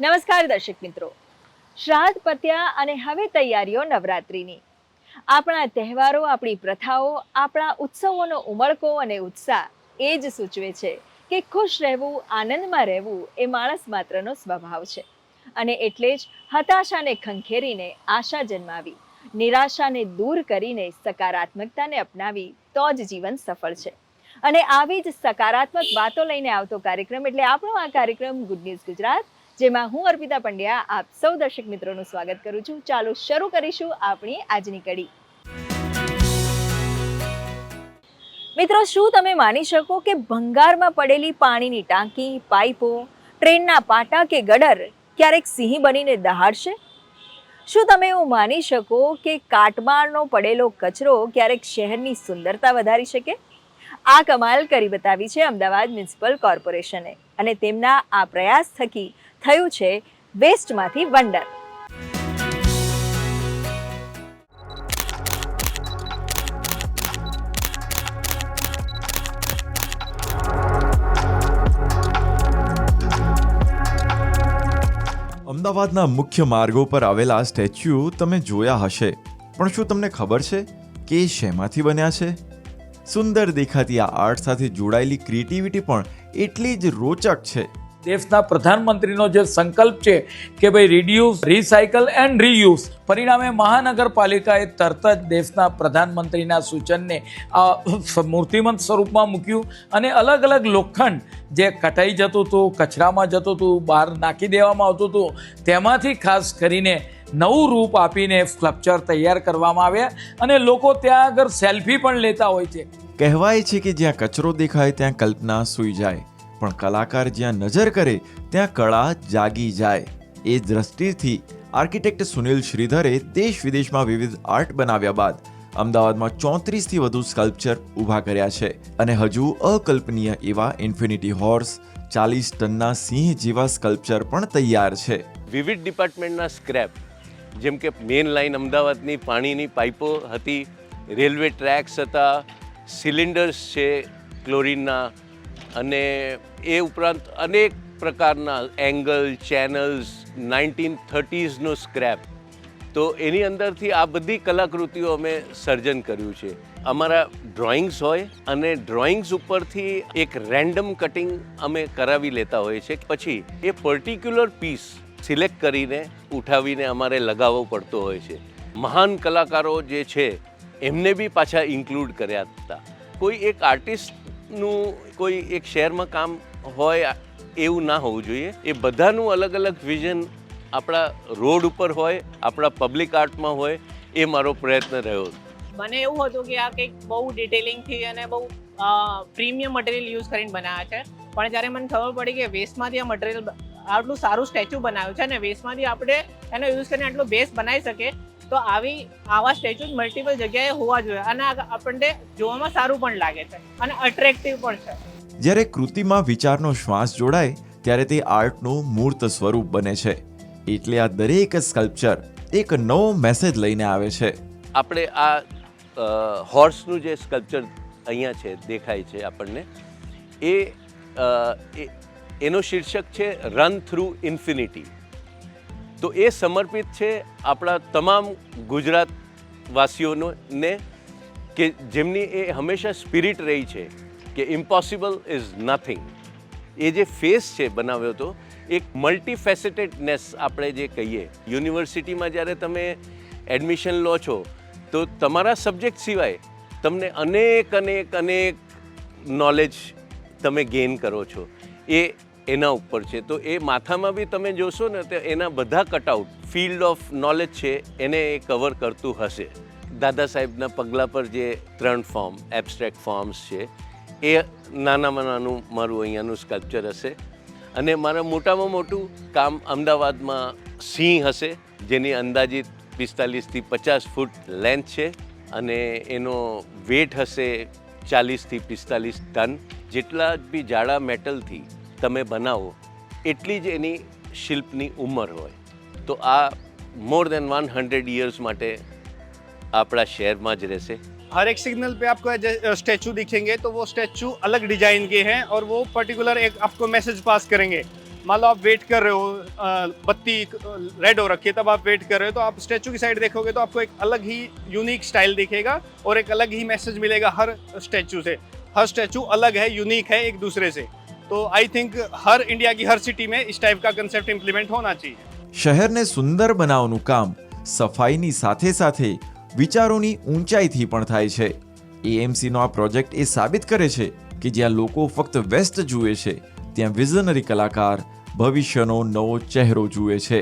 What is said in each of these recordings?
નમસ્કાર દર્શક મિત્રો. શ્રાદ્ધ, પત્યા અને હવે તૈયારીઓ નવરાત્રિની. આપણા તહેવારો, આપણી પ્રથાઓ, આપણા ઉત્સવોનો ઉમળકો અને ઉત્સાહ એ જ સૂચવે છે કે ખુશ રહેવું, આનંદમાં રહેવું એ માણસ માત્રનો સ્વભાવ છે. અને એટલે જ હતાશાને ખંખેરીને આશા જન્માવી, નિરાશાને દૂર કરીને સકારાત્મકતાને અપનાવી તો જ જીવન સફળ છે. અને આવી જ સકારાત્મક વાતો લઈને આવતો કાર્યક્રમ એટલે આપણો આ કાર્યક્રમ ગુડ ન્યૂઝ ગુજરાત જેમાં હું અર્પિતા પંડ્યા આપ સૌ દર્શક મિત્રોનું સ્વાગત કરું છું. ચાલો શરૂ કરીશું આપણી આજની કડી. મિત્રો, શું તમે માની શકો કે ભંગારમાં પડેલી પાણીની ટાંકી, પાઇપો, ટ્રેનના પાટા કે ગડર ક્યારેક સિંહ બનીને દહાડશે? શું તમે એવું માની શકો કે કાટમાળનો પડેલો કચરો ક્યારેક શહેરની સુંદરતા વધારી શકે? આ કમાલ કરી બતાવી છે અમદાવાદ મ્યુનિસિપલ કોર્પોરેશને અને તેમના આ પ્રયાસ થકી થયું છે વેસ્ટમાંથી વંડર. અમદાવાદના મુખ્ય માર્ગો પર આવેલા સ્ટેચ્યુ તમે જોયા હશે. પણ શું તમને ખબર છે કે શેમાંથી બન્યા છે? સુંદર દેખાતી આ આર્ટ સાથે જોડાયેલી ક્રિએટિવિટી પણ એટલી જ રોચક છે. દેશના પ્રધાનમંત્રીનો જે સંકલ્પ છે કે ભાઈ રિડ્યુસ રિસાયકલ એન્ડ રીયુઝ પરિણામે મહાનગરપાલિકાએ તરત જ દેશના પ્રધાનમંત્રીના સૂચનને આ મૂર્તિમંત સ્વરૂપમાં મૂક્યું અને અલગ અલગ લોખંડ જે કટાઈ જતું હતું, કચરામાં જતું હતું, બહાર નાખી દેવામાં આવતું હતું, તેમાંથી ખાસ કરીને નવું રૂપ આપીને સ્કલ્પચર તૈયાર કરવામાં આવ્યા અને લોકો ત્યાં આગળ સેલ્ફી પણ લેતા હોય છે. કહેવાય છે કે જ્યાં કચરો દેખાય, ત્યાં કલ્પના સૂઈ જાય. પણ કલાકાર જ્યાં નજર કરે, ત્યાં કળા જાગી જાય. એ દ્રષ્ટિથી આર્કિટેક્ટ સુનિલ શ્રીધરે દેશ વિદેશમાં વિવિધ આર્ટ બનાવ્યા બાદ અમદાવાદમાં ચોત્રીસથી વધુ સ્કલ્પચર ઊભા કર્યા છે અને હજુ અકલ્પનીય એવા ઇન્ફિનિટી હોર્સ, ચાલીસ ટનના સિંહ જેવા સ્કલ્પચર પણ તૈયાર છે. વિવિધ ડિપાર્ટમેન્ટના સ્ક્રેપ, જેમ કે મેન લાઇન અમદાવાદની પાણીની પાઇપો હતી, રેલવે ટ્રેક્સ હતા, સિલિન્ડર્સ છે ક્લોરીનના અને એ ઉપરાંત અનેક પ્રકારના એંગલ, ચેનલ્સ, નાઇન્ટીન થર્ટીઝનો સ્ક્રેપ. તો એની અંદરથી આ બધી કલાકૃતિઓ અમે સર્જન કર્યું છે. અમારા ડ્રોઈંગ્સ હોય અને ડ્રોઈંગ્સ ઉપરથી એક રેન્ડમ કટિંગ અમે કરાવી લેતા હોઈએ છીએ. પછી એ પર્ટિક્યુલર પીસ સિલેક્ટ કરીને ઉઠાવીને અમારે લગાવવો પડતો હોય છે. મહાન કલાકારો જે છે, એમને બી પાછા ઇન્ક્લુડ કર્યા હતા. કોઈ એક આર્ટિસ્ટનું કોઈ એક શહેરમાં કામ હોય એવું ના હોવું જોઈએ. એ બધાનું અલગ અલગ વિઝન આપણા રોડ ઉપર હોય, આપણા પબ્લિક આર્ટમાં હોય, એ મારો પ્રયત્ન રહ્યો. મને એવું હતું કે આ કંઈક બહુ ડિટેલિંગથી અને બહુ પ્રીમિયમ મટીરિયલ યુઝ કરીને બનાવ્યા છે. પણ જ્યારે મને ખબર પડી કે વેસ્ટમાંથી આ મટીરિયલ આટલું સારું સ્ટેચ્યુ બનાવ્યું છે અને વેસ્ટમાંથી આપણે એનો યુઝ કરીને આટલું બેસ બનાવી શકીએ તો આવી આવા સ્ટેચ્યુ મલ્ટિપલ જગ્યાએ હોવા જોઈએ અને આ આપણને જોવામાં સારું પણ લાગે છે અને અટ્રેક્ટિવ પણ છે. જ્યારે કૃતિમાં વિચારનો શ્વાસ જોડાય ત્યારે તે આર્ટનું મૂર્ત સ્વરૂપ બને છે. એટલે આ દરેક સ્કલ્પચર એક નવો મેસેજ લઈને આવે છે. આપણે આ હોર્સનું જે સ્કલ્પચર અહીંયા છે દેખાય છે આપણને એ એ- એનો શીર્ષક છે રન થ્રુ ઇન્ફિનિટી તો એ સમર્પિત છે આપણા તમામ ગુજરાતવાસીઓને કે જેમની એ હંમેશા સ્પિરિટ રહી છે કે ઇમ્પોસિબલ ઇઝ નથિંગ એ જે ફેસ છે બનાવ્યો તો એક મલ્ટીફેસેટેડનેસ આપણે જે કહીએ, યુનિવર્સિટીમાં જ્યારે તમે એડમિશન લો છો, તો તમારા સબ્જેક્ટ સિવાય તમને અનેક અનેક અનેક નોલેજ તમે ગેઇન કરો છો. એ એના ઉપર છે. તો એ માથામાં બી તમે જોશો ને તો એના બધા કટઆઉટ ફિલ્ડ ઓફ નોલેજ છે, એને એ કવર કરતું હશે. દાદા સાહેબના પગલા પર જે ત્રણ ફોર્મ એબસ્ટ્રેક્ટ ફોર્મ્સ છે, એ નાનામાં નાનું મારું અહીંયાનું સ્કલ્પચર હશે. અને મારા મોટામાં મોટું કામ અમદાવાદમાં સિંહ હશે, જેની અંદાજિત પિસ્તાલીસથી પચાસ ફૂટ લેન્થ છે અને એનો વેટ હશે ચાલીસથી પિસ્તાલીસ ટન. જેટલા બી જાડા મેટલથી તમે બનાવો એટલી જ એની શિલ્પની ઉંમર હોય તો આ more than one hundred years માટે આપણા શહેરમાં જ રહેશે हर एक सिग्नल पे आपको स्टैचू दिखेंगे तो वो स्टैचू अलग डिजाइन के हैं और वो पर्टिकुलर एक आपको मैसेज पास करेंगे मान लो आप वेट कर रहे हो अ, बत्ती रेड हो रखी है तब आप वेट कर रहे हो तो आप स्टैचू की साइड देखोगे तो आपको एक अलग ही यूनिक स्टाइल दिखेगा और एक अलग ही मैसेज मिलेगा हर स्टैचू से हर स्टैचू अलग है यूनिक है एक दूसरे से तो आई थिंक हर इंडिया की हर सिटी में इस टाइप का कंसेप्ट इम्प्लीमेंट होना चाहिए શહેરને સુંદર બનાવવાનું કામ સફાઈની સાથે સાથે વિચારોની ઊંચાઈથી પણ થાય છે એએમસીનો આ પ્રોજેક્ટ એ સાબિત કરે છે કે જ્યાં લોકો ફક્ત વેસ્ટ જુએ છે ત્યાં વિઝનરી કલાકાર ભવિષ્યનો નવો ચહેરો જુએ છે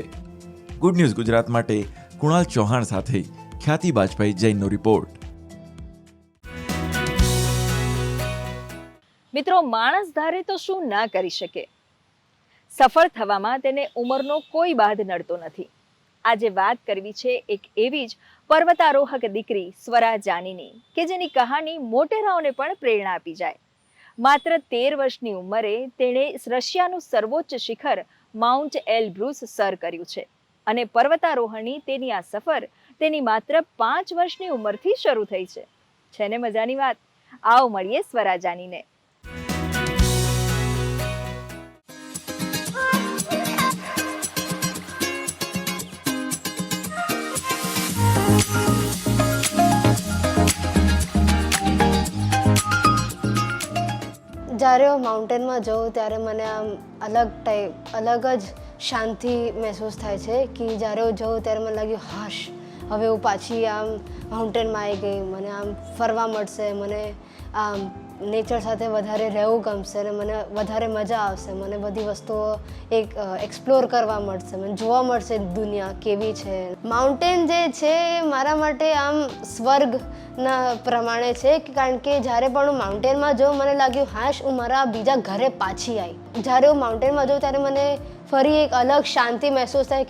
ગુડ ન્યૂઝ ગુજરાત માટે કુણાલ ચૌહાણ સાથે ખ્યાતિ બાજપાઈ જૈનનો રિપોર્ટ મિત્રો, માણસ ધારે તો શું ના કરી શકે? સફળ થવામાં તેને ઉંમરનો કોઈ બાધ નડતો નથી. આજે વાત કરવી છે એક એવી જ પર્વતારોહક દીકરી સ્વરા જાનીની કે જેની કહાની મોટેરાઓને પણ પ્રેરણા આપી જાય. માત્ર તેર વર્ષની ઉંમરે તેણે રશિયાનું સર્વોચ્ચ શિખર માઉન્ટ એલ બ્રુસ સર કર્યું છે અને પર્વતારોહણની તેની આ સફર તેની માત્ર પાંચ વર્ષની ઉંમરથી શરૂ થઈ છે. છે ને મજાની વાત? આવો મળીએ સ્વરા જ્યારે હું માઉન્ટેનમાં જાઉં ત્યારે મને આમ અલગ ટાઈપ અલગ જ શાંતિ મહેસૂસ થાય છે કે જ્યારે હું જાઉં ત્યારે મને લાગ્યું, હાશ, હવે હું પાછી આમ માઉન્ટેનમાં આવી ગઈ, મને આમ ફરવા મળશે, મને આમ નેચર સાથે વધારે રહેવું ગમશે અને મને વધારે મજા આવશે. મને બધી વસ્તુઓ એક એક્સપ્લોર કરવા મળશે. મને જોવા મળશે દુનિયા કેવી છે. માઉન્ટેન જે છે એ મારા માટે આમ સ્વર્ગના પ્રમાણે છે કારણ કે જ્યારે પણ હું માઉન્ટેનમાં જાઉં, મને લાગ્યું, હાશ, હું મારા બીજા ઘરે પાછી આવી જ્યારે હું માઉન્ટેનમાં જાઉં, ત્યારે મને ફરી એક અલગ શાંતિ મહેસૂસ થાય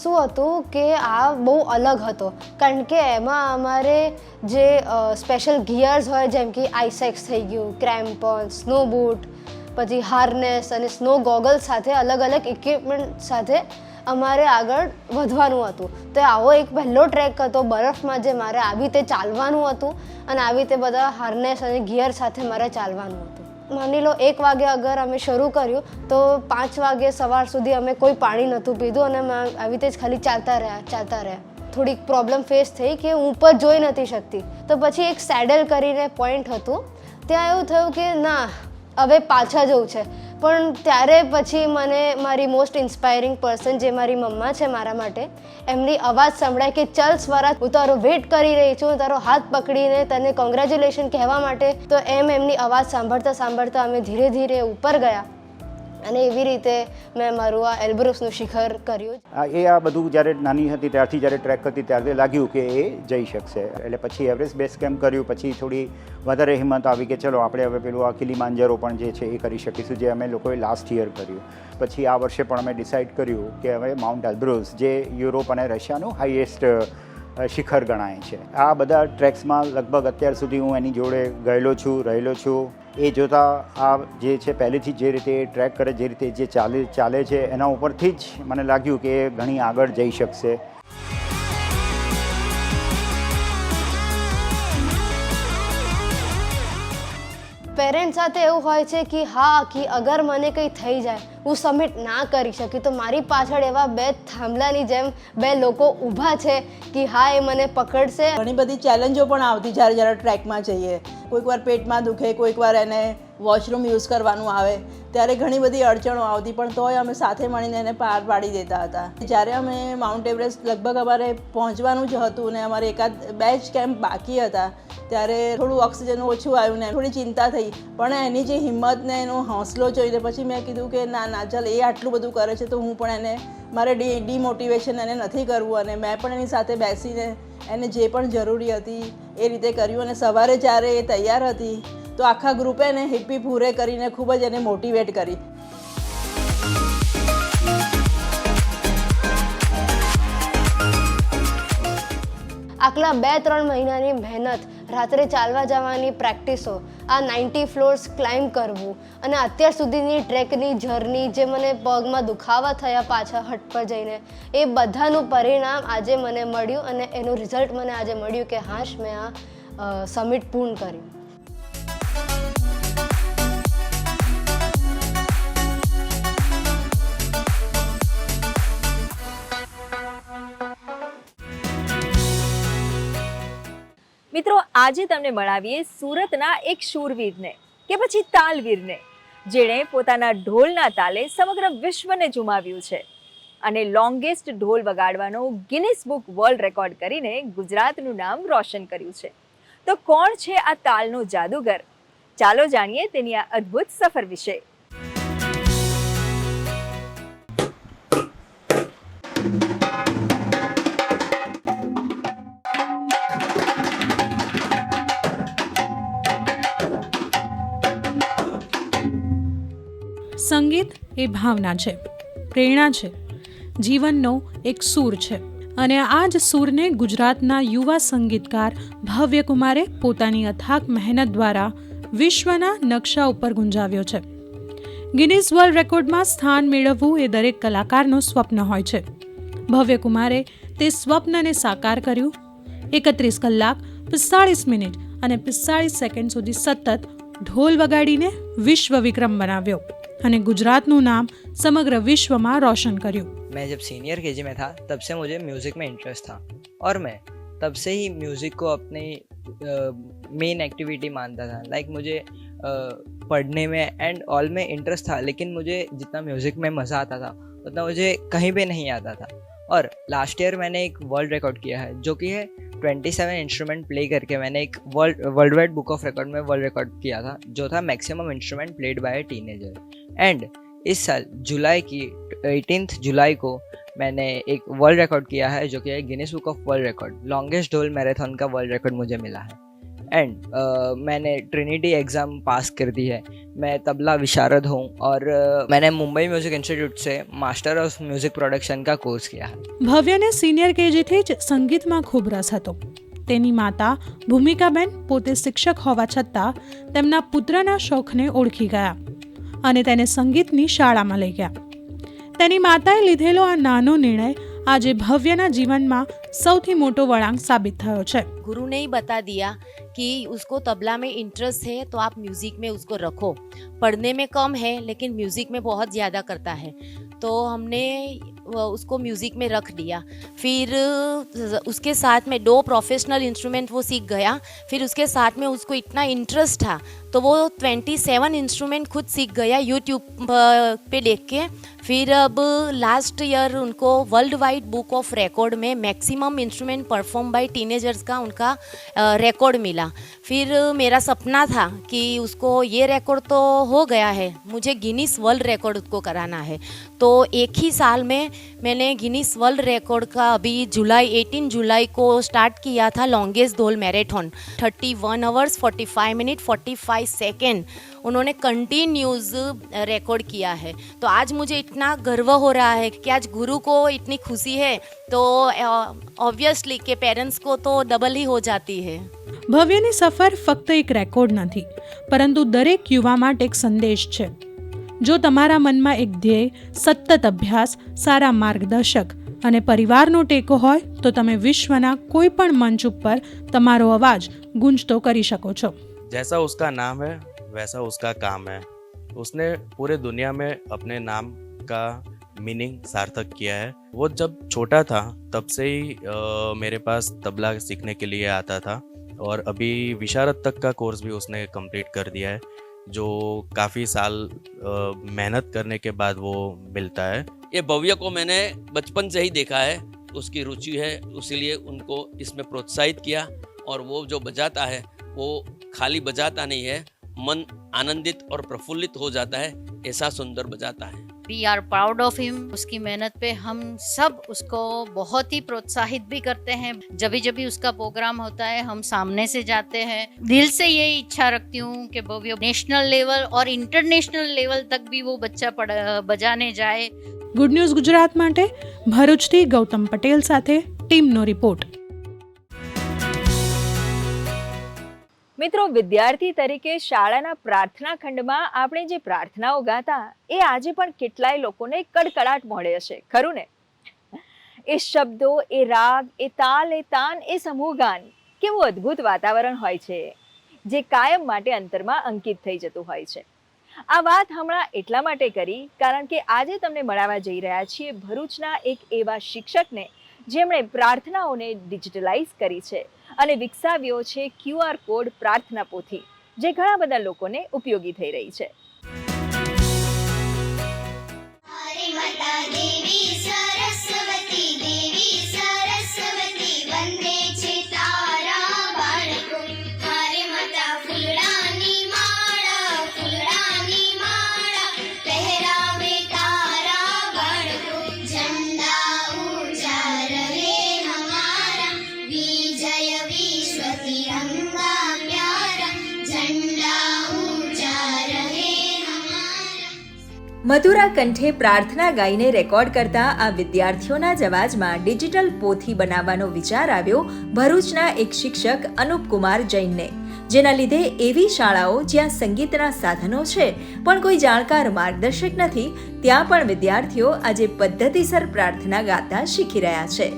શું હતું કે આ બહુ અલગ હતો. કારણ કે એમાં અમારે જે સ્પેશિયલ ગિયર્સ હોય, જેમ કે આઈસેક્સ થઈ ગયું ક્રેમ્પોન સ્નો બૂટ પછી હાર્નેસ અને સ્નો ગોગલ સાથે અલગ અલગ ઇક્વિપમેન્ટ સાથે અમારે આગળ વધવાનું હતું. તો આવો એક પહેલો ટ્રેક હતો, બરફમાં જે મારે આવી રીતે ચાલવાનું હતું અને આવી રીતે બધા હાર્નેસ અને ગિયર સાથે મારે ચાલવાનું હતું. માની લો એક વાગે અગર અમે શરૂ કર્યું, તો પાંચ વાગે સવાર સુધી અમે કોઈ પાણી નહોતું પીધું અને આવી રીતે જ ખાલી ચાલતા રહ્યા ચાલતા રહ્યા. થોડીક પ્રોબ્લેમ ફેસ થઈ કે હું ઉપર જોઈ નથી શકતી. તો પછી એક સેડલ કરીને પોઈન્ટ હતું. ત્યાં એવું થયું કે ના, હવે પાછા જવું છે. પણ ત્યારે પછી મને મારી મોસ્ટ ઇન્સ્પાયરિંગ પર્સન જે મારી મમ્મા છે મારા માટે, એમની અવાજ સંભળાય કે, ચલ સ્વરા હું તારો વેટ કરી રહી છું, તારો હાથ પકડીને તને કોંગ્રેચ્યુલેશન કહેવા માટે. તો એમ એમની અવાજ સાંભળતા સાંભળતા અમે ધીરે ધીરે ઉપર ગયા. અને એવી રીતે મેં મારું આ એલ્બ્રુસનું શિખર કર્યું એ આ બધું જ્યારે નાની હતી ત્યારથી જ્યારે ટ્રેક કરતી ત્યારે લાગ્યું કે એ જઈ શકશે. એટલે પછી એવરેસ્ટ બેઝ કેમ્પ કર્યું, પછી થોડી વધારે હિંમત આવી કે ચલો, આપણે હવે પેલું આ કિલીમાંજરો પણ જે છે એ કરી શકીશું, જે અમે લોકોએ લાસ્ટ યર કર્યું. પછી આ વર્ષે પણ અમે ડિસાઇડ કર્યું કે હવે માઉન્ટ એલ્બ્રુસ જે યુરોપ અને રશિયાનું હાઈએસ્ટ શિખર ગણાય છે. આ બધા ટ્રેક્સમાં લગભગ અત્યાર સુધી હું એની જોડે ગયેલો છું, રહેલો છું. એ જોતાં આ જે છે, પહેલેથી જે રીતે ટ્રેક કરે, જે રીતે જે ચાલે ચાલે છે, એના ઉપરથી જ મને લાગ્યું કે એ ઘણી આગળ જઈ શકશે. પેરેન્ટ સાથે એવું હોય છે કે હા કે અગર મને કંઈ થઈ જાય હું સબમિટ ના કરી શકી. તો મારી પાછળ એવા બે થાંભલાની જેમ બે લોકો ઊભા છે કે હા, એ મને પકડશે. ઘણી બધી ચેલેન્જો પણ આવતી જ્યારે જ્યારે ટ્રેકમાં જઈએ. કોઈક વાર પેટમાં દુખે કોઈક વાર એને વોશરૂમ યુઝ કરવાનું આવે. ત્યારે ઘણી બધી અડચણો આવતી, પણ તોય અમે સાથે મળીને એને પાર પાડી દેતા હતા. જ્યારે અમે માઉન્ટ એવરેસ્ટ લગભગ અમારે પહોંચવાનું જ હતું ને અમારે એકાદ બે જ કેમ્પ બાકી હતા, ત્યારે થોડું ઓક્સિજન ઓછું આવ્યું ને થોડી ચિંતા થઈ. પણ એની જે હિંમત ને એનો હોંસલો જોઈને પછી મેં કીધું કે ના ના એ આટલું બધું કરે છે તો હું પણ એને, મારે ડી, ડીમોટિવેશન એને નથી કરવું અને મેં પણ એની સાથે બેસીને એને જે પણ જરૂરી હતી એ રીતે કર્યું અને સવારે જ્યારે એ તૈયાર હતી તો આખા ગ્રુપે એને હિપ્પી પૂરે કરીને ખૂબ જ એને મોટિવેટ કરી. આટલા બે, ત્રણ મહિનાની મહેનત, રાત્રે ચાલવા જવાની પ્રેક્ટિસો આ નાઇન્ટી ફ્લોર્સ ક્લાઇમ્બ કરવું. અને અત્યાર સુધીની ટ્રેકની જર્ની જે મને પગમાં દુખાવા થયા પાછા હટ પર જઈને, એ બધાનું પરિણામ આજે મને મળ્યું અને એનું રિઝલ્ટ મને આજે મળ્યું કે હાશ મેં આ સમિટ પૂર્ણ કર્યું. મિત્રો, આજે તમને મળાવીએ સુરતના એક શૂરવીરને કે પછી તાલવીરને, જેણે પોતાના ઢોલના તાલે સમગ્ર વિશ્વને ઝુમાવ્યું છે અને લોંગેસ્ટ ઢોલ વગાડવાનો ગિનિસ બુક વર્લ્ડ રેકોર્ડ કરીને ગુજરાતનું નામ રોશન કર્યું છે. તો કોણ છે આ તાલનો જાદુગર? ચાલો જાણીએ તેની આ અદ્ભુત સફર વિશે. સંગીત એ ભાવના છે, પ્રેરણા છે, જીવનનો એક સૂર છે. અને આ જ સૂરને ગુજરાતના યુવા સંગીતકાર ભવ્ય કુમારે પોતાની અથાક મહેનત દ્વારા વિશ્વના નકશા ઉપર ગુંજાવ્યો છે. ગિનિસ વર્લ્ડ રેકોર્ડમાં સ્થાન મેળવવું એ દરેક કલાકારનું સ્વપ્ન હોય છે. ભવ્ય કુમારે તે સ્વપ્નને સાકાર કર્યું. એકત્રીસ કલાક, પિસ્તાળીસ મિનિટ અને પિસ્તાળીસ સેકન્ડ સુધી સતત ઢોલ વગાડીને વિશ્વ વિક્રમ બનાવ્યો. અને गुजरात नाम समग्र विश्व में रोशन करू मैं जब सीनियर के में था तब से मुझे म्यूज़िक में इंटरेस्ट था और मैं तब से ही म्यूज़िक को अपनी मेन एक्टिविटी मानता था लाइक like मुझे uh, पढ़ने में एंड ऑल में इंटरेस्ट था लेकिन मुझे जितना म्यूज़िक में मज़ा आता था उतना मुझे कहीं पे नहीं आता था और लास्ट ईयर मैंने एक वर्ल्ड रिकॉर्ड किया है, जो कि है 27 इंस्ट्रूमेंट प्ले करके मैंने एक world world wide book of record में वर्ल्ड रिकॉर्ड किया था, जो था maximum instrument played by a teenager and इस साल जुलाई की एटीनथ जुलाई को मैंने एक वर्ल्ड रिकॉर्ड किया है, जो कि है Guinness book of world record longest ढोल मैराथन का वर्ल्ड रिकॉर्ड मुझे मिला है। एंड मैंने ट्रिनिटी एग्ज़ाम पास कर दी है मैं तबला विशारद हूँ और uh, मैंने मुंबई म्यूज़िक इंस्टीट्यूट से मास्टर ऑफ म्यूज़िक प्रोडक्शन का कोर्स किया है ભવ્યને સિનિયર કેજીથી જ સંગીતમાં ખૂબ રસ હતો તેની માતા ભૂમિકાબેન પોતે શિક્ષક હોવા છતાં તેમના પુત્રના શોખને ઓળખી ગયા અને તેને સંગીતની શાળામાં લઈ ગયા તેની માતાએ લીધેલો આ નાનો નિર્ણય આજે ભવ્યના જીવનમાં સૌથી મોટો વળાંક સાબિત થયો છે गुरु ने ही बता दिया कि उसको तबला में इंटरेस्ट है तो आप म्यूज़िक में उसको रखो पढ़ने में कम है लेकिन म्यूज़िक में बहुत ज़्यादा करता है तो हमने वो उसको म्यूज़िक में रख दिया फिर उसके साथ में दो प्रोफेशनल इंस्ट्रूमेंट वो सीख गया फिर उसके साथ में उसको इतना इंटरेस्ट था तो वो ट्वेंटी सेवन इंस्ट्रूमेंट खुद सीख गया यूट्यूब पे देख के फिर अब लास्ट ईयर उनको world wide book of record में maximum instrument perform by teenagers का उनका रिकॉर्ड मिला। फिर मेरा सपना था कि उसको ये रिकॉर्ड तो हो गया है, मुझे गिनीस वर्ल्ड रिकॉर्ड उसको कराना है। तो एक ही साल में मैंने गिनीस वर्ल्ड रिकॉर्ड का अभी जुलाई 18 जुलाई को स्टार्ट किया था longest dhol marathon 31 hours 45 minute 45 second उन्होंने कंटिन्यूज रिकॉर्ड किया है तो आज मुझे इतना गर्व हो रहा है कि आज गुरु को इतनी खुशी है तो ऑब्वियसली के पेरेंट्स को तो डबल ही हो जाती है ભવ્યની સફર ફક્ત એક રેકોર્ડ નથી પરંતુ દરેક યુવા માટે એક સંદેશ છે જો તમારા મનમાં એક ધ્યેય સતત અભ્યાસ સારા માર્ગદર્શક અને પરિવારનો ટેકો હોય તો તમે વિશ્વના કોઈ પણ મંચ ઉપર તમારો અવાજ ગુંજતો કરી શકો છો जैसा उसका नाम है वैसा उसका काम है उसने पूरे दुनिया में अपने नाम का मीनिंग सार्थक किया है वो जब छोटा था तब से ही अ, मेरे पास तबला सीखने के लिए आता था और अभी विशारद तक का कोर्स भी उसने कंप्लीट कर दिया है जो काफ़ी साल मेहनत करने के बाद वो मिलता है। ये भव्य को मैंने बचपन से ही देखा है। उसकी रुचि है, उसीलिए उनको इसमें प्रोत्साहित किया और वो जो बजाता है, वो खाली बजाता नहीं है, मन आनंदित और प्रफुल्लित हो जाता है, ऐसा सुंदर बजाता है। we are proud of him उसकी मेहनत पे हम सब उसको बहुत ही प्रोत्साहित भी करते हैं जब भी जब भी उसका प्रोग्राम होता है हम सामने से जाते हैं दिल से यही इच्छा रखती हूँ कि भव्य नेशनल लेवल और इंटरनेशनल लेवल तक भी वो बच्चा पढ़ बजाने जाए ગુડ ન્યૂઝ ગુજરાત માટે ભરૂચથી ગૌતમ પટેલ સાથે ટીમનો રિપોર્ટ મિત્રો, વિદ્યાર્થી તરીકે શાળાના પ્રાર્થના ખંડમાં આપણે જે પ્રાર્થનાઓ ગાતા, એ આજે પણ કેટલાય લોકોને કડકડાટ મળે હશે ખરું ને? એ શબ્દો, એ રાગ, એ તાલ, એ તાન, એ સમૂહ ગાન કેવું અદ્ભુત વાતાવરણ હોય છે, જે કાયમ માટે અંતરમાં અંકિત થઈ જતું હોય છે. આ વાત હમણાં એટલા માટે કરી, કારણ કે આજે તમને મળાવવા જઈ રહ્યા છીએ ભરૂચના એક એવા શિક્ષકને, જેમણે પ્રાર્થનાઓને ડિજિટલાઇઝ કરી છે. અને વિકસાવ્યો છે ક્યુઆર કોડ પ્રાર્થના પોથી, જે ઘણા બધા લોકોને ઉપયોગી થઈ રહી છે. દેવી મધુરા કંઠે પ્રાર્થના ગાઈને રેકોર્ડ કરતા આ વિદ્યાર્થીઓના જવાજમાં ડિજિટલ પોથી બનાવવાનો વિચાર આવ્યો ભરૂચના એક શિક્ષક અનુપકુમાર જૈનને. જેના લીધે એવી શાળાઓ જ્યાં સંગીતના સાધનો છે, પણ કોઈ જાણકાર માર્ગદર્શક નથી, ત્યાં પણ વિદ્યાર્થીઓ આજે પદ્ધતિસર પ્રાર્થના ગાતા શીખી રહ્યા છે.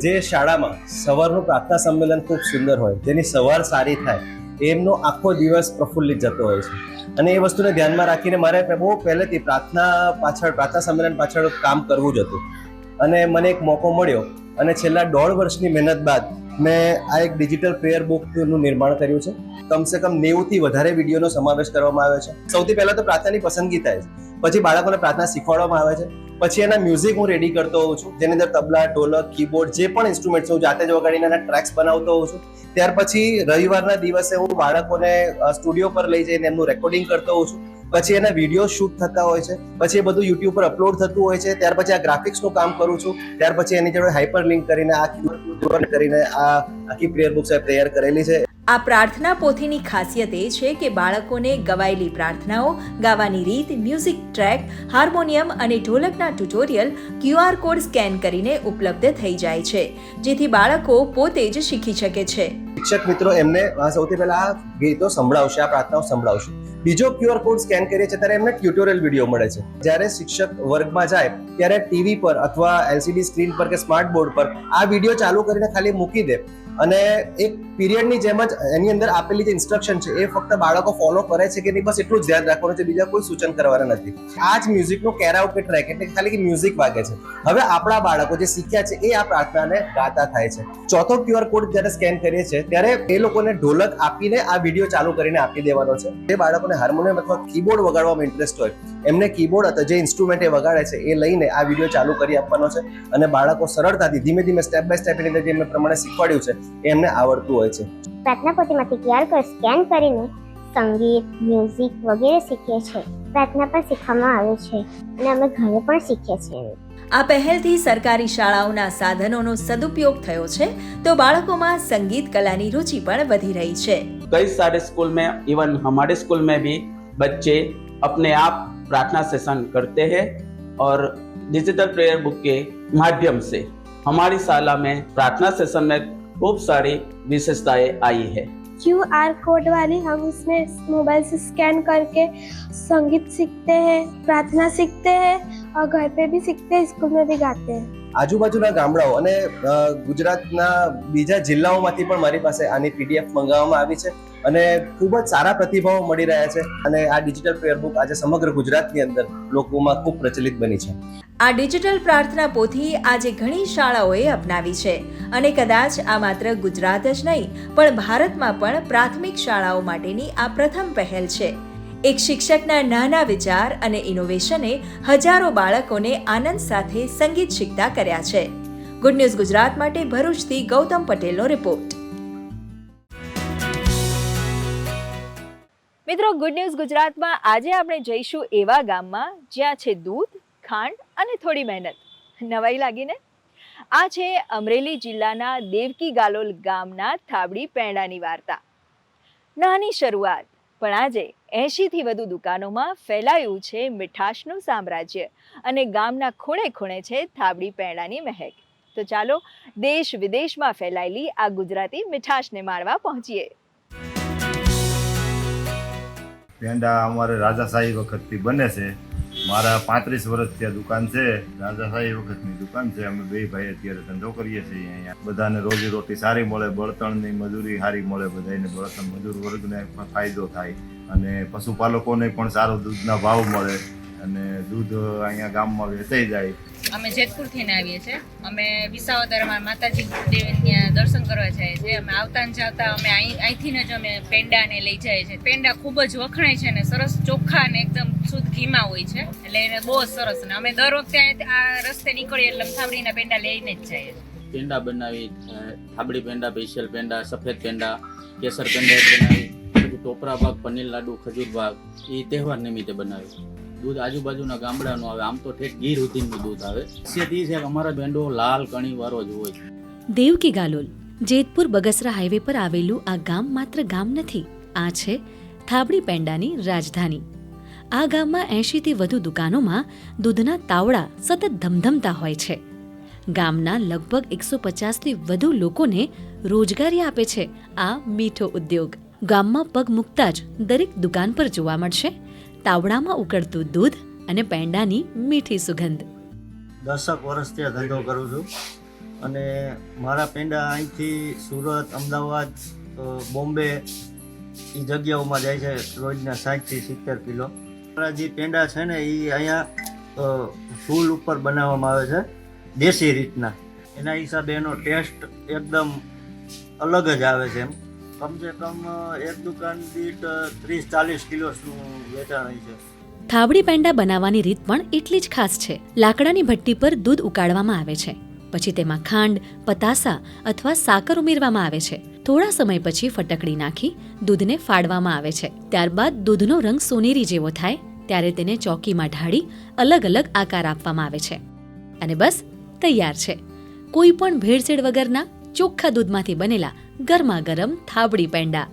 જે શાળામાં સવારનું પ્રાર્થના સંમેલન ખૂબ સુંદર હોય, જેની સવાર સારી થાય, એમનો આખો દિવસ પ્રફુલ્લિત જતો હોય છે. અને એ વસ્તુને ધ્યાનમાં રાખીને મારે બહુ પહેલેથી પ્રાર્થના પાછળ, પ્રાર્થના સંમેલન પાછળ કામ કરવું જ હતું. અને મને એક મોકો મળ્યો અને છેલ્લા દોઢ વર્ષની મહેનત બાદ મેં આ એક ડિજિટલ પ્રેયર બુકનું નિર્માણ કર્યું છે. કમસે કમ નેવુંથી વધારે વિડીયોનો સમાવેશ કરવામાં આવ્યો છે. સૌથી પહેલાં તો પ્રાર્થનાની પસંદગી થાય છે પછી બાળકોને પ્રાર્થના શીખવાડવામાં આવે છે. પછી એના મ્યુઝિક હું રેડી કરતો હોઉં છું. જેની અંદર તબલા, ઢોલક કીબોર્ડ જે પણ ઇન્સ્ટ્રુમેન્ટ્સ હું જાતે જ વગાડીને એના ટ્રેક્સ બનાવતો હોઉં છું. ત્યાર પછી રવિવારના દિવસે હું બાળકોને સ્ટુડિયો પર લઈ જઈને એમનું રેકોર્ડિંગ કરતો હોઉં છું. પછી એના વીડિયો શૂટ થતા હોય છે, પછી એ બધું યુટ્યુબ પર અપલોડ થતું હોય છે, ત્યાર પછી આ ગ્રાફિક્સનું કામ કરું છું, ત્યાર પછી એની જોડે હાઇપર લિંક કરીને આ કરીને આ આખી પ્રેયર બુક્સ તૈયાર કરેલી છે. આ પ્રાર્થના પોથીની ખાસિયત એ છે કે બાળકોને ગવાયેલી પ્રાર્થનાઓ, ગાવાની રીત, મ્યુઝિક ટ્રેક, હાર્મોનિયમ અને ઢોલકના ટ્યુટોરિયલ ક્યુઆર કોડ સ્કેન કરીને ઉપલબ્ધ થઈ જાય છે, જેથી બાળકો પોતે જ શીખી શકે છે. શિક્ષક મિત્રો, એમને સૌથી પહેલા આ ગીતો સંભળાવશે, આ પ્રાર્થનાઓ સંભળાવશે. બીજો ક્યુઆર કોડ સ્કેન કરીએ છીએ, ત્યારે એમને ટ્યુટોરિયલ વીડિયો મળે છે. જ્યારે શિક્ષક વર્ગમાં જાય, ત્યારે ટીવી પર અથવા એલસીડી સ્ક્રીન પર કે સ્માર્ટ બોર્ડ પર આ વીડિયો ચાલુ કરીને ખાલી મૂકી દે. અને એક પીરિયડની જેમ જ એની અંદર આપેલી જે ઇન્સ્ટ્રક્શન છે, એ ફક્ત બાળકો ફોલો કરે છે કે નહીં, બસ એટલું જ ધ્યાન રાખવાનું છે, બીજા કોઈ સૂચન કરવાના નથી. આ જ મ્યુઝિકનું કેરાઓકે ટ્રેક એટલે ખાલી કે મ્યુઝિક વાગે છે. હવે આપણા બાળકો જે શીખ્યા છે, એ આ પ્રાર્થનાને ગાતા થાય છે. ચોથો ક્યુઆર કોડ જ્યારે સ્કેન કરીએ છીએ, ત્યારે એ લોકોને ઢોલક આપીને આ વીડિયો ચાલુ કરીને આપી દેવાનો છે. જે બાળકોને હાર્મોનિયમ અથવા કીબોર્ડ વગાડવામાં ઇન્ટરેસ્ટ હોય, એમને કીબોર્ડ અથવા જે ઇન્સ્ટ્રુમેન્ટ એ વગાડે છે, એ લઈને આ વીડિયો ચાલુ કરી આપવાનો છે. અને બાળકો સરળતાથી, ધીમે ધીમે સ્ટેપ બાય સ્ટેપ એની અંદર જે પ્રમાણે શીખવાડ્યું છે એમને આવડતું હોય છે પ્રાર્થના પોથીમાંથી ક્યુઆર કોડ સ્કેન કરીને સંગીત મ્યુઝિક વગેરે શીખીએ છીએ પ્રાર્થના પણ શીખવામાં આવે છે અને અમે ઘરે પણ શીખીએ છીએ આ પહેલથી સરકારી શાળાઓના સાધનોનો સદુપયોગ થયો છે તો બાળકોમાં સંગીત કલાની રુચि પણ વધી રહી છે कई सारे स्कूल में इवन हमारे स्कूल में भी बच्चे अपने आप प्रार्थना सेशन करते हैं और डिजिटल प्रेयर बुक के माध्यम से हमारी शाला में प्रार्थना सेशन में खूब सारी विशेषताएं आई है क्यू आर कोड वाली हम इसमें मोबाइल से स्कैन करके संगीत सीखते हैं प्रार्थना सीखते हैं और घर पे भी सीखते हैं स्कूल में भी गाते हैं આજુબાજુના ગામડાઓ અને અ, ગુજરાતના બીજા જિલ્લાઓમાંથી પણ મારી પાસે આની પીડીએફ મંગાવવામાં આવી છે અને ખૂબ જ સારા પ્રતિભાવો મળી રહ્યા છે અને આ ડિજિટલ પ્રેયર બુક આજે સમગ્ર ગુજરાતની અંદર લોકોમાં ખૂબ પ્રચલિત બની છે આ ડિજિટલ પ્રાર્થના પોથી આજે ઘણી શાળાઓએ અપનાવી છે. અને કદાચ આ માત્ર ગુજરાત જ નહીં, પણ ભારતમાં પણ પ્રાથમિક શાળાઓ માટેની આ પ્રથમ પહેલ છે. એક શિક્ષકના નાના વિચાર અને ઇનોવેશને હજારો બાળકોને આનંદ સાથે સંગીત શીખતા કર્યા છે. ગુડ ન્યૂઝ ગુજરાત માટે ભરૂચથી ગૌતમ પટેલનો રિપોર્ટ મિત્રો ગુડ ન્યૂઝ ગુજરાતમાં આજે આપણે જઈશું એવા ગામમાં જ્યાં છે દૂધ ખાંડ અને થોડી મહેનત. નવાઈ લાગીને? આ છે અમરેલી જિલ્લાના દેવકી ગાલોલ ગામના થાબડી પેંડાની વાર્તા. નાની શરૂઆત, પણ આજે એંશીથી વધુ દુકાનોમાં ફેલાયું છે મીઠાશનું સામ્રાજ્ય અને ગામના ખૂણે ખૂણે છે થાબડી પેંડાની મહેક. તો ચાલો દેશ વિદેશમાં ફેલાયેલી આ ગુજરાતી મીઠાશને માણવા પહોંચીએ. પેંડા અમારે રાજાશાહી વખતથી બને છે. મારા પાંત્રીસ વર્ષથી આ દુકાન છે, રાજાશાહી વખતની દુકાન છે. અમે બે ભાઈ અત્યારે ધંધો કરીએ છીએ અહીંયા. બધાને રોજી રોટી સારી મળે, બળતણની મજૂરી સારી મળે બધાને. બળતણ મજૂર વર્ગને પણ ફાયદો થાય અને પશુપાલકોને પણ સારો દૂધના ભાવ મળે. અને દૂધ અહીંયા ગામમાં વેચાઈ જાય. અમે જેતપુરથી ને આવીએ છીએ. અમે વિસાવદરમાં માતાજી દેવીને ત્યાં દર્શન કરવા જઈએ છીએ અમે આવતા ને જાવતા અમે અહીં અહીંથી જ અમે પેંડાને લઈ જઈએ છીએ પેંડા ખૂબ જ વખણાય છે ને સરસ ચોખ્ખા ને એકદમ શુદ્ધ ઘીમાં હોય છે. એટલે એને બહુ સરસ ને અમે દર વખતે આ રસ્તે નીકળીએ એટલે થાબડીના પેંડા લઈને જ જઈએ. પેંડા બનાવી થાબડી પેંડા સ્પેશિયલ પેંડા સફેદ પેંડા કેસર પેંડા બનાવી ટોપરા ભાગ પનીર લાડુ ખજૂર ભાગ એ તહેવાર નિમિત્તે બનાવી. દૂધ આજુબાજુના ગામડાનું આવે, આમ તો ઠેઠ ગીર સુધીનું દૂધ આવે. ખાસિયત છે અમારા ભેંડો લાલ કણી વાળો જ હોય. દેવકી ગાલોલ, જેતપુર બગસરા હાઈવે પર આવેલું આ ગામ માત્ર ગામ નથી, આ છે થાબડી પેંડાની રાજધાની. આ ગામમાં એંશીથી વધુ દુકાનોમાં દૂધના તાવડા સતત ધમધમતા હોય છે. ગામના લગભગ એકસો પચાસથી વધુ લોકોને રોજગારી આપે છે આ મીઠો ઉદ્યોગ. ગામમાં પગ મૂકતા જ દરેક દુકાન પર જોવા મળશે તાવડામાં ઉકળતું દૂધ અને પેંડાની મીઠી સુગંધ. દસક વર્ષથી આ ધંધો કરું છું. અને મારા પેંડા અહીંથી સુરત, અમદાવાદ બોમ્બે એ જગ્યાઓમાં જાય છે, રોજના સાઠથી સિત્તેર કિલો. મારા જે પેંડા છે ને એ અહીંયા ફૂલ ઉપર બનાવવામાં આવે છે, દેશી રીતના. એના હિસાબે એનો ટેસ્ટ એકદમ અલગ જ આવે છે એમ. કમસે કમ એક દુકાન દીઠ ત્રીસ, ચાલીસ કિલોનું વેચાણ હોય છે? થાબડી પેંડા બનાવવાની રીત પણ એટલી જ ખાસ છે. લાકડાની ભઠ્ઠી પર દૂધ ઉકાળવામાં આવે છે. પછી તેમાં ખાંડ, પતાસા અથવા સાકર ઉમેરવામાં આવે છે. થોડા સમય પછી ફટકડી નાખી દૂધને ફાડવામાં આવે છે. ત્યારબાદ દૂધનો રંગ સોનેરી જેવો થાય, ત્યારે તેને ચોકીમાં ઢાળી અલગ અલગ આકાર આપવામાં આવે છે. અને બસ, તૈયાર છે. કોઈ પણ ભેળસેળ વગરના ચોખ્ખા દૂધમાંથી બનેલા ગરમા ગરમ થાબડી પેંડા.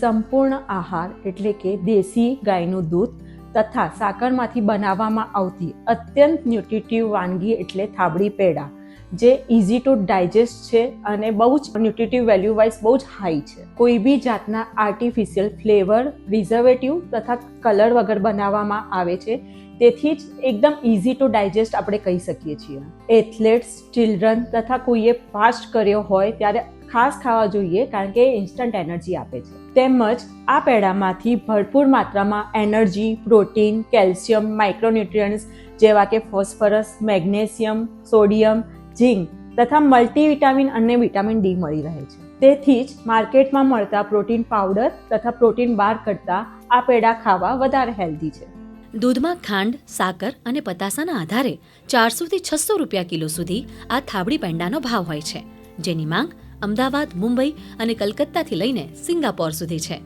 સંપૂર્ણ આહાર એટલે કે દેશી ગાયનું દૂધ તથા સાકરમાંથી બનાવવામાં આવતી અત્યંત ન્યુટ્રિટિવ વાનગી એટલે થાબડી પેડા, જે ઇઝી ટુ ડાયજેસ્ટ છે અને બહુ જ ન્યુટ્રિટિવ વેલ્યુ વાઇઝ બહુ જ હાઈ છે. કોઈ બી જાતના આર્ટિફિશિયલ ફ્લેવર પ્રિઝર્વેટિવ તથા કલર વગર બનાવવામાં આવે છે તેથી જ એકદમ ઇઝી ટુ ડાયજેસ્ટ આપણે કહી શકીએ છીએ. એથ્લેટ્સ ચિલ્ડ્રન તથા કોઈએ ફાસ્ટ કર્યો હોય ત્યારે ખાસ ખાવા જોઈએ કારણ કે એ ઇન્સ્ટન્ટ એનર્જી આપે છે. તેમજ આ પેડામાંથી ભરપૂર માત્રામાં એનર્જી પ્રોટીન કેલ્શિયમ માઇક્રોન્યુટ્રિયન્ટ્સ જેવા કે ફોસ્ફરસ મેગ્નેશિયમ સોડિયમ ઝીંક તથા મલ્ટીવિટામિન અને વિટામિન ડી મળી રહે છે. તેથી જ માર્કેટમાં મળતા પ્રોટીન પાવડર તથા પ્રોટીન બાર કરતાં આ પેડા ખાવા વધારે હેલ્ધી છે. દૂધમાં ખાંડ સાકર અને પતાસાના આધારે ચારસોથી છસો રૂપિયા કિલો સુધી આ થાબડી પેંડાનો ભાવ હોય છે જેની માંગ અમદાવાદ મુંબઈ અને કલકત્તાથી લઈને સિંગાપોર સુધી છે.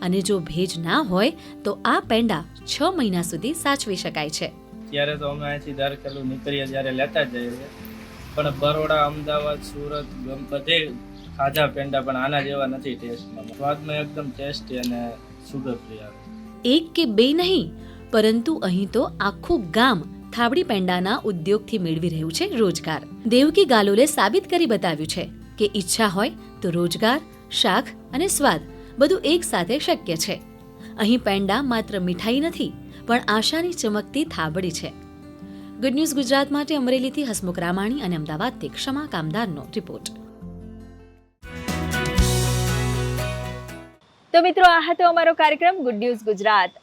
અને જો ભેજ ના હોય તો આ પેંડા છ મહિના સુધી સાચવી શકાય છે. ત્યારે તો અમે અહીંથી દર નીકળીએ ત્યારે લેતા જઈએ છીએ. પણ બરોડા અમદાવાદ સુરત બધે ખાધા પેંડા પણ આના જેવા નથી ટેસ્ટમાં. સ્વાદમાં એકદમ ટેસ્ટી અને સુગર ફ્રી આવે. એક કે બે નહીં પરંતુ અહીં તો આખું ગામ થાબડી પેંડાના ઉદ્યોગથી મેળવી રહ્યું છે રોજગાર. દેવકી ગાલોલે સાબિત કરી બતાવ્યું છે કે ઈચ્છા હોય તો રોજગાર શાખ અને સ્વાદ બધું એક સાથે શક્ય છે. અહીં પેંડા માત્ર મીઠાઈ નથી, પણ આશાની ચમકતી થાબડી છે. ગુડ ન્યૂઝ ગુજરાત માટે અમરેલીથી હસમુખ રામાણી અને અમદાવાદથી ક્ષમા કામદારનો રિપોર્ટ. તો મિત્રો, આ હતો અમારો કાર્યક્રમ ગુડ ન્યૂઝ ગુજરાત.